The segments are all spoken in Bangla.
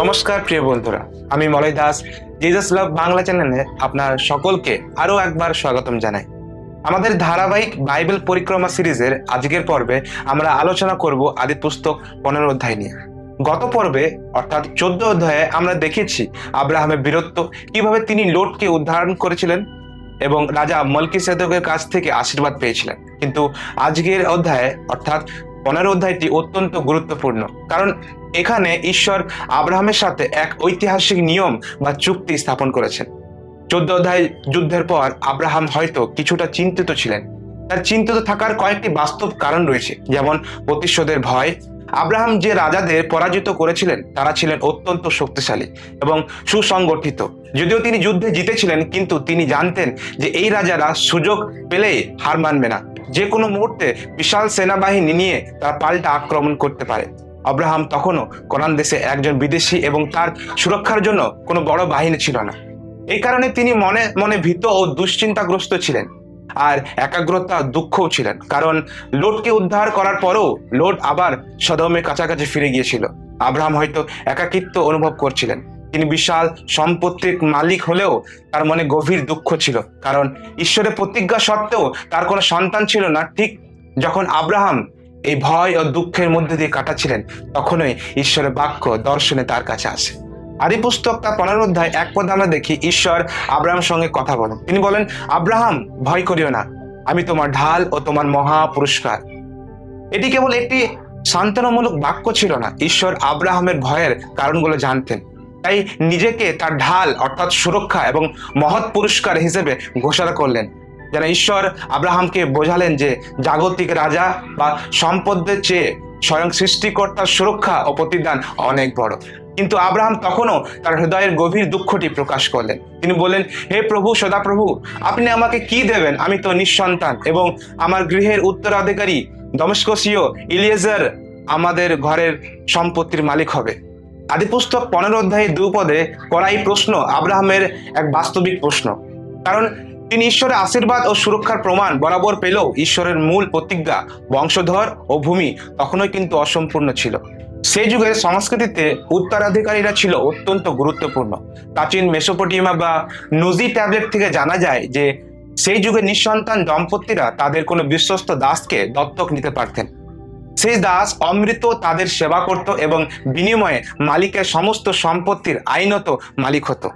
নমস্কার, প্রিয় বন্ধুরা। আমি মলয় দাস জিজাস লাভ বাংলা চ্যানেলে আপনার সকলকে আরও একবার স্বাগতম জানাই। আমাদের ধারাবাহিক বাইবেল পরিক্রমা সিরিজের আজকের পর্বে আমরা আলোচনা করব আদি পুস্তক পনেরো অধ্যায় নিয়ে। গত পর্বে, অর্থাৎ চোদ্দ অধ্যায়ে, আমরা দেখেছি আব্রাহামের বীরত্ব, কীভাবে তিনি লোটকে উদ্ধারণ করেছিলেন এবং রাজা মলকি সেদকের কাছ থেকে আশীর্বাদ পেয়েছিলেন। কিন্তু আজকের অধ্যায়ে, অর্থাৎ পনেরো অধ্যায়টি অত্যন্ত গুরুত্বপূর্ণ। কারণ এখানে ঈশ্বর আব্রাহামের সাথে এক ঐতিহাসিক নিয়ম বা চুক্তি স্থাপন করেছেন। চোদ্দ অধ্যায় যুদ্ধের পর আব্রাহাম হয়তো কিছুটা চিন্তিত ছিলেন। তার চিন্তিত থাকার কয়েকটি বাস্তব কারণ রয়েছে, যেমন প্রতিশোধের ভয়। আব্রাহাম যে রাজাদের পরাজিত করেছিলেন, তারা ছিলেন অত্যন্ত শক্তিশালী এবং সুসংগঠিত। যদিও তিনি যুদ্ধে জিতেছিলেন, কিন্তু তিনি জানতেন যে এই রাজারা সুযোগ পেলেই হার মানবে না। যে কোনো মুহূর্তে বিশাল সেনাবাহিনী নিয়ে তারা পাল্টা আক্রমণ করতে পারে। আব্রাহাম তখনও কোরআন দেশে একজন বিদেশি এবং তার সুরক্ষার জন্য কোনো বড় বাহিনী ছিল না। এই কারণে তিনি মনে মনে ভীত ও দুশ্চিন্তাগ্রস্ত ছিলেন আর একাগ্রতা দুঃখও ছিলেন। কারণ লোটকে উদ্ধার করার পরও লোট আবার সদমের কাছাকাছি ফিরে গিয়েছিল। আব্রাহাম হয়তো একাকিত্ব অনুভব করছিলেন। তিনি বিশাল সম্পত্তির মালিক হলেও তার মনে গভীর দুঃখ ছিল। কারণ ঈশ্বরের প্রতিজ্ঞা সত্ত্বেও তার কোনো সন্তান ছিল না। ঠিক যখন আব্রাহাম এই ভয় ও দুঃখের মধ্যে দিয়ে কাটাচ্ছিলেন, তখনই ঈশ্বরের বাক্য দর্শনে তার কাছে আসে। আদি পুস্তক তার পনেরো অধ্যায় এক পদে আমরা দেখি, ঈশ্বর আব্রাহাম সঙ্গে কথা বলেন। তিনি বলেন, আব্রাহাম, ভয় করিও না। আমি তোমার ঢাল ও তোমার মহা পুরস্কার। এটি কেবল একটি সান্ত্বনামূলক বাক্য ছিল না, ঈশ্বর আব্রাহামের ভয়ের কারণগুলো জানতেন। তাই নিজেকে তার ঢাল অর্থাৎ সুরক্ষা এবং মহৎ পুরস্কার হিসেবে ঘোষণা করলেন। যেন ঈশ্বর আব্রাহামকে বোঝালেন যে জাগতিক রাজা বা সম্পদের চেয়ে স্বয়ং সৃষ্টিকর্তার সুরক্ষা ও প্রতিদান অনেক বড়। কিন্তু আব্রাহাম তখনও তার হৃদয়ের গভীর দুঃখটি প্রকাশ করলেন। তিনি বললেন, হে প্রভু, সদাপ্রভু, আপনি আমাকে কি দেবেন? আমি তো নিঃসন্তান এবং আমার গৃহের উত্তরাধিকারী দমস্কসীয় ইলিয়েজার আমাদের ঘরের সম্পত্তির মালিক হবে। আদিপুস্তক পনেরো অধ্যায়ে দুপদে করা এই প্রশ্ন আব্রাহামের এক বাস্তবিক প্রশ্ন। কারণ তিনি ঈশ্বরের আশীর্বাদ ও সুরক্ষার প্রমাণ বরাবর পেলেও ঈশ্বরের মূল প্রতিজ্ঞা বংশধর ও ভূমি তখনই কিন্তু অসম্পূর্ণ ছিল। সেই যুগের সংস্কৃতিতে উত্তরাধিকারীরা ছিল অত্যন্ত গুরুত্বপূর্ণ। প্রাচীন মেসোপটিমা বা নজি ট্যাবলেট থেকে জানা যায় যে, সেই যুগে নিঃসন্তান দম্পতিরা তাদের কোনো বিশ্বস্ত দাসকে দত্তক নিতে পারতেন। সেই দাস অমৃত তাদের সেবা করত এবং বিনিময়ে মালিকের সমস্ত সম্পত্তির আইনত মালিক হতো।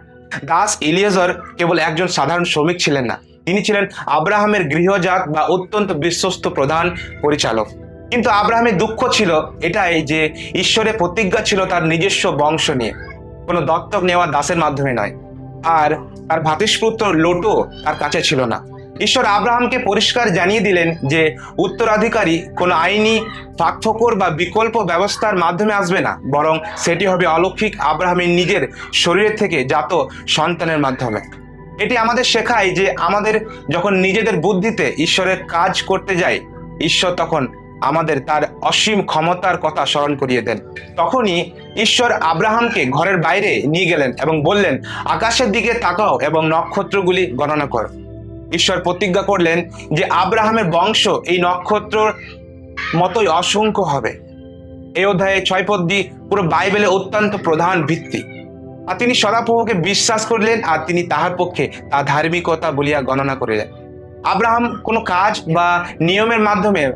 দাস ইলিয়াজর কেবল একজন সাধারণ শ্রমিক ছিলেন না। তিনি ছিলেন আব্রাহামের গৃহজাত বা অত্যন্ত বিশ্বস্ত প্রধান পরিচালক। কিন্তু আব্রাহামের দুঃখ ছিল এটাই যে ঈশ্বরের প্রতিজ্ঞা ছিল তার নিজস্ব বংশ নিয়ে। কোনো দত্তক নেওয়া দাসের মাধ্যমে নয়। আর তার ভাতিস্পুত্র লোটো তার কাছে ছিল না। ঈশ্বর আব্রাহামকে পরিষ্কার জানিয়ে দিলেন যে উত্তরাধিকারী কোনো আইনি ফাঁকফোকর বা বিকল্প ব্যবস্থার মাধ্যমে আসবে না, বরং সেটি হবে অলৌকিক আব্রাহামের নিজের শরীরের থেকে জাত সন্তানের মাধ্যমে। এটি আমাদের শেখায় যে আমাদের যখন নিজেদের বুদ্ধিতে ঈশ্বরের কাজ করতে যাই, ঈশ্বর তখন আমাদের তার অসীম ক্ষমতার কথা স্মরণ করিয়ে দেন। তখনই ঈশ্বর আব্রাহামকে ঘরের বাইরে নিয়ে গেলেন এবং বললেন, আকাশের দিকে তাকাও এবং নক্ষত্রগুলি গণনা করো। ঈশ্বর প্রতিজ্ঞা করলেন যে আব্রাহামের বংশ এই নক্ষত্রর মতোই অসংখ্য হবে। এই অধ্যায়ে ছয় পদ্মী পুরো বাইবেলে অত্যন্ত প্রধান ভিত্তি। আর তিনি সদাপ্রভুকে বিশ্বাস করলেন আর তিনি তাহার পক্ষে তা ধার্মিকতা বলিয়া গণনা করিলেন। আব্রাহাম কোনো কাজ বা নিয়মের মাধ্যমে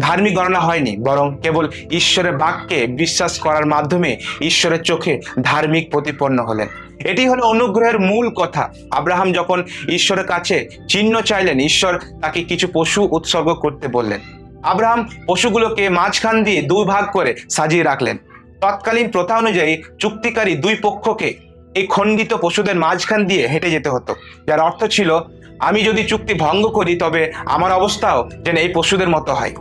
ধার্মিক গণনা হয়নি, বরং কেবল ঈশ্বরের বাক্যে বিশ্বাস করার মাধ্যমে ঈশ্বরের চোখে ধার্মিক প্রতিপন্ন হলেন। এটি হলো অনুগ্রহের মূল কথা। আব্রাহাম যখন ঈশ্বরের কাছে চিহ্ন চাইলেন, ঈশ্বর তাকে কিছু পশু উৎসর্গ করতে বললেন। আব্রাহাম পশুগুলোকে মাঝখান দিয়ে দুই ভাগ করে সাজিয়ে রাখলেন। তৎকালীন প্রথা অনুযায়ী চুক্তিকারী দুই পক্ষকে এই খণ্ডিত পশুদের মাঝখান দিয়ে হেঁটে যেতে হতো। যার অর্থ ছিল, আমি যদি চুক্তি ভঙ্গ করি, তবে আমার অবস্থাও যেন এই পশুদের মতো হয়।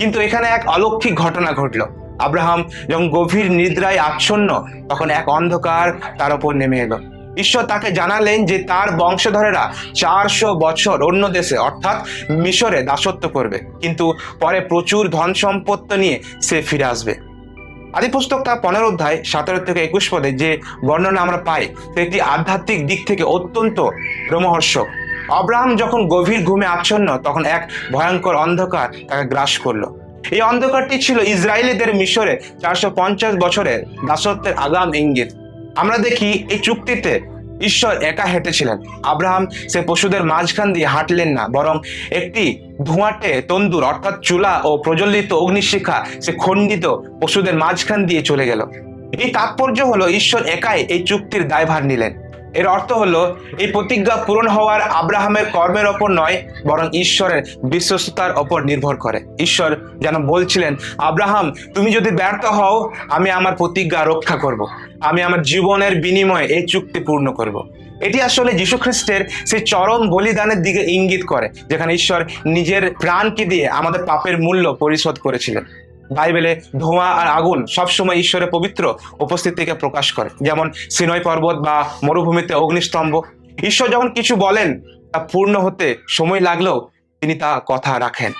কিন্তু এখানে এক অলৌকিক ঘটনা ঘটল। আব্রাহাম যখন গভীর নিদ্রায় আচ্ছন্ন, তখন এক অন্ধকার তার উপর নেমে এলো। ঈশ্বর তাকে জানালেন যে তার বংশধরেরা চারশো বছর অন্য দেশে, অর্থাৎ মিশরে দাসত্ব করবে। কিন্তু পরে প্রচুর ধন সম্পত্তি নিয়ে সে ফিরে আসবে। আদি পুস্তক তার পনেরো অধ্যায় সতেরো থেকে একুশ পদে যে বর্ণনা আমরা পাই সেটি আধ্যাত্মিক দিক থেকে অত্যন্ত রোমহর্ষক। আব্রাহাম যখন গভীর ঘুমে আচ্ছন্ন, তখন এক ভয়ঙ্কর অন্ধকার তাকে গ্রাস করল। এই অন্ধকারটি ছিল ইসরায়েলিদের মিশরে চারশো পঞ্চাশ বছরের দাসত্বের আগাম ইঙ্গিত। আমরা দেখি এই চুক্তিতে ঈশ্বর একা হেঁটেছিলেন। আব্রাহাম সে পশুদের মাঝখান দিয়ে হাঁটলেন না, বরং একটি ধোঁয়াটে তন্দুর, অর্থাৎ চুলা ও প্রজ্বলিত অগ্নিশিখা, সে খণ্ডিত পশুদের মাঝখান দিয়ে চলে গেল। এই তাৎপর্য হলো, ঈশ্বর একাই এই চুক্তির দায়ভার নিলেন। এর অর্থ হলো, এই প্রতিজ্ঞা পূরণ হওয়ার আব্রাহামের কর্মের ওপর নয়, বরং ঈশ্বরের বিশ্বস্ততার ওপর নির্ভর করে ঈশ্বর যেন বলছিলেন, আব্রাহাম, তুমি যদি ব্যর্থ হও, আমি আমার প্রতিজ্ঞা রক্ষা করব। আমি আমার জীবনের বিনিময়ে এই চুক্তি পূর্ণ করব। এটি আসলে খ্রিস্টের সেই চরম বলিদানের দিকে ইঙ্গিত করে, যেখানে ঈশ্বর নিজের প্রাণকে দিয়ে আমাদের পাপের মূল্য পরিশোধ করেছিলেন বাইবেলে ধোঁয়া আর আগুন সবসময় ঈশ্বরের পবিত্র উপস্থিতিকে প্রকাশ করে। যেমন সিনয় পর্বত বা মরুভূমিতে অগ্নিস্তম্ভ। ঈশ্বর যখন কিছু বলেন, তা পূর্ণ হতে সময় লাগলেও তিনি তা কথা রাখেন।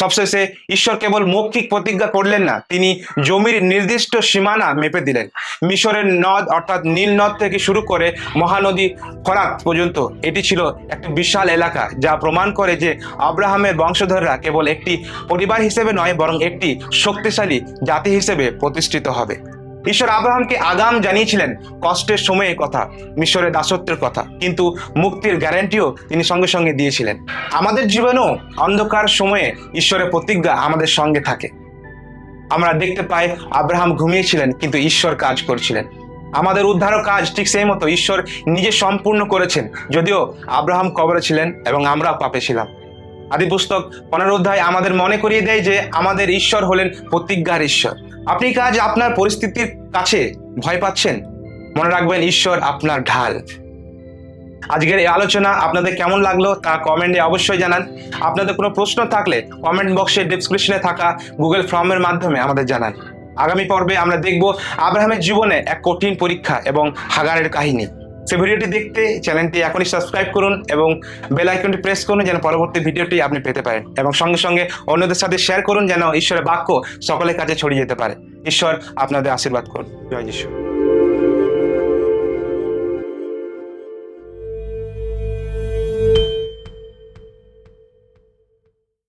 সবশেষে ঈশ্বর কেবল মৌখিক প্রতিজ্ঞা করলেন না, তিনি জমির নির্দিষ্ট সীমানা মেপে দিলেন। মিশরের নদ অর্থাৎ নীল নদ থেকে শুরু করে মহানদী খরাক পর্যন্ত, এটি ছিল একটি বিশাল এলাকা যা প্রমাণ করে যে আব্রাহামের বংশধররা কেবল একটি পরিবার হিসেবে নয়, বরং একটি শক্তিশালী জাতি হিসেবে প্রতিষ্ঠিত হবে। ঈশ্বর আব্রাহামকে আগাম জানিয়েছিলেন কষ্টের সময়ের কথা, মিশরের দাসত্বের কথা, কিন্তু মুক্তির গ্যারান্টিও তিনি সঙ্গে সঙ্গে দিয়েছিলেন। আমাদের জীবনেও অন্ধকার সময়ে ঈশ্বরের প্রতিজ্ঞা আমাদের সঙ্গে থাকে। আমরা দেখতে পাই আব্রাহাম ঘুমিয়েছিলেন, কিন্তু ঈশ্বর কাজ করছিলেন। আমাদের উদ্ধারক কাজ ঠিক সেই মতো ঈশ্বর নিজে সম্পূর্ণ করেছেন, যদিও আব্রাহাম কবরে ছিলেন এবং আমরা পাপে ছিলাম। আদি পুস্তক পনেরো অধ্যায় আমাদের মনে করিয়ে দেয় যে আমাদের ঈশ্বর হলেন প্রতিজ্ঞার ঈশ্বর। আপনি কাজ আপনার পরিস্থিতির কাছে ভয় পাচ্ছেন? মনে রাখবেন, ঈশ্বর আপনার ঢাল। আজকের এই আলোচনা আপনাদের কেমন লাগল তা কমেন্টে অবশ্যই জানান। আপনাদের কোনো প্রশ্ন থাকলে কমেন্ট বক্সে ডিসক্রিপশনে থাকা গুগল ফর্মের মাধ্যমে আমাদের জানান। আগামী পর্বে আমরা দেখব আব্রাহামের জীবনে এক কঠিন পরীক্ষা এবং হাগারের কাহিনী। সে ভিডিওটি দেখতে চ্যানেলটি এখনই সাবস্ক্রাইব করুন এবং বেল আইকনটি প্রেস করুন যেন পরবর্তী ভিডিওটি আপনি পেতে পারেন। এবং সঙ্গে সঙ্গে অন্যদের সাথে শেয়ার করুন যেন ঈশ্বরের বাক্য সকলের কাছে ছড়িয়ে যেতে পারে। ঈশ্বর আপনাদের আশীর্বাদ করুন। জয় যিশু।